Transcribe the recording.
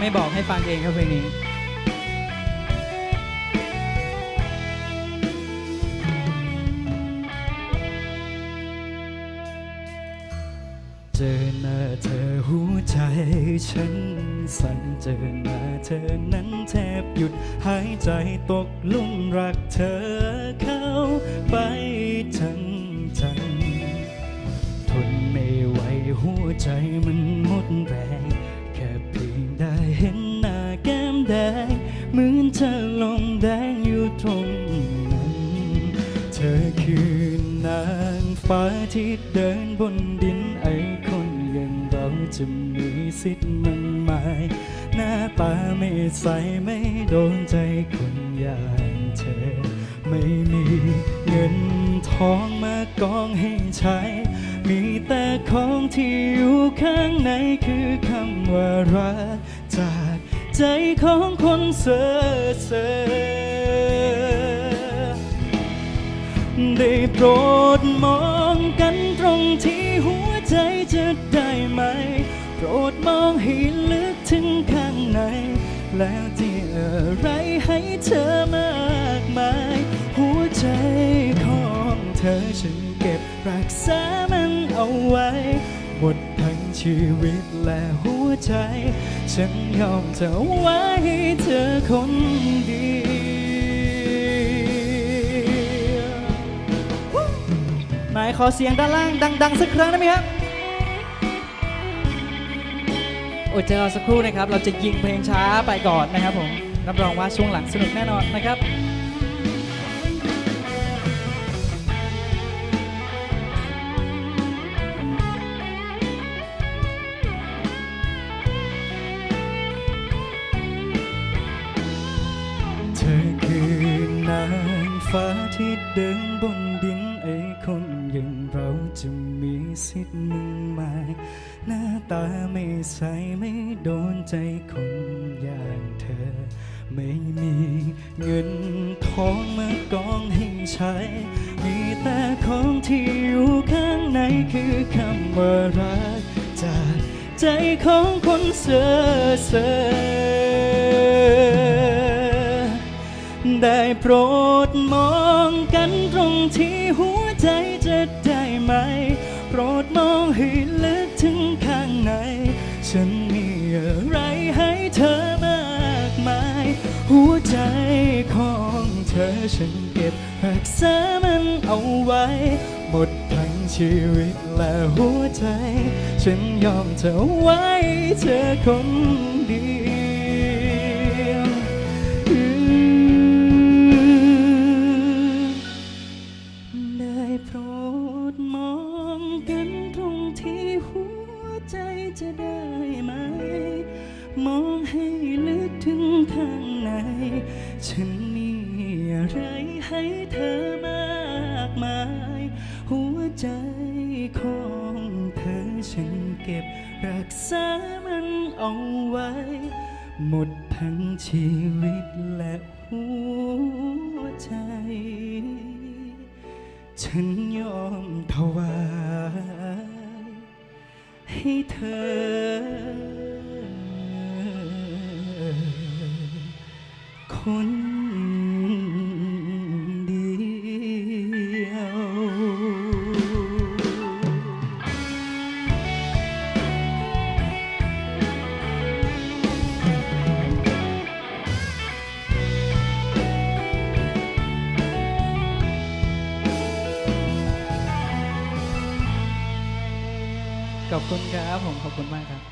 ไม่บอกให้ฟังเองครับเพลงนี้เจอหน้าเธอหัวใจฉันสั่นเจอหน้าเธอนั้นแทบหยุดหายใจตกลุ่มรักเธอเข้าไปทั้งใจทนไม่ไหวหัวใจมันหมดแรง แดงอยู่ตรงนั้น เธอคือนางฟ้าที่เดินบนดินไอคนอย่างเราจะมีสิทธิ์มันไหมายหน้าตาไม่ใสไม่โดนใจคนอย่างเธอ ไม่มีเงินทองมากองให้ใช้ มีแต่ของที่อยู่ข้างในคือคำว่ารัก ใจของคนเซ่อเซ่อได้โปรดมองกันตรงที่หัวใจจะได้ไหม โปรดมองให้ลึกถึงข้างใน แล้วที่อะไรให้เธอมากมาย หัวใจของเธอฉันเก็บรักษามันเอาไว้หมดทั้ง ชีวิตและหัวใจ ฉันยอมเธอไว้ให้เธอคนเดียวไหนขอเสียงด้านล่างดัง ๆ สักครั้งได้ไหมครับอดใจรอสักครู่นะครับ เราจะยิงเพลงช้าไปก่อนนะครับผม รับรองว่าช่วงหลังสนุกแน่นอนนะครับ ธอคือนางฟ้าที่เดินบนดินไอ้คนอย่างเราจะมีสิทธิ์มึงไหมหน้าตาไม่ใสไม่โดนใจคนอย่างเธอ ไม่มีเงินทองมากองให้ใช้ มีแต่ของที่อยู่ข้างในคือคำว่ารักจากใจของคนเซ่อเซ่อ ได้โปรดมองกันตรงที่หัวใจจะได้ไหม โปรดมองให้ลึกถึงข้างใน ฉันมีอะไรให้เธอมากมาย หัวใจของเธอฉันเก็บรักษามันเอาไว้ หมดทั้งชีวิตและหัวใจ ฉันยอมเธอไว้เธอคนเดียว ดมองกันตรงที่หัวใจจะได้ไหม มองให้ลึกถึงข้างใน ฉันมีอะไรให้เธอมากมาย หัวใจของเธอฉันเก็บรักษามันเอาไว้ หมดทั้งชีวิตและหัวใจ ฉันยอมถวายให้เธอ คน ขอบคุณครับผมขอบคุณมากครับ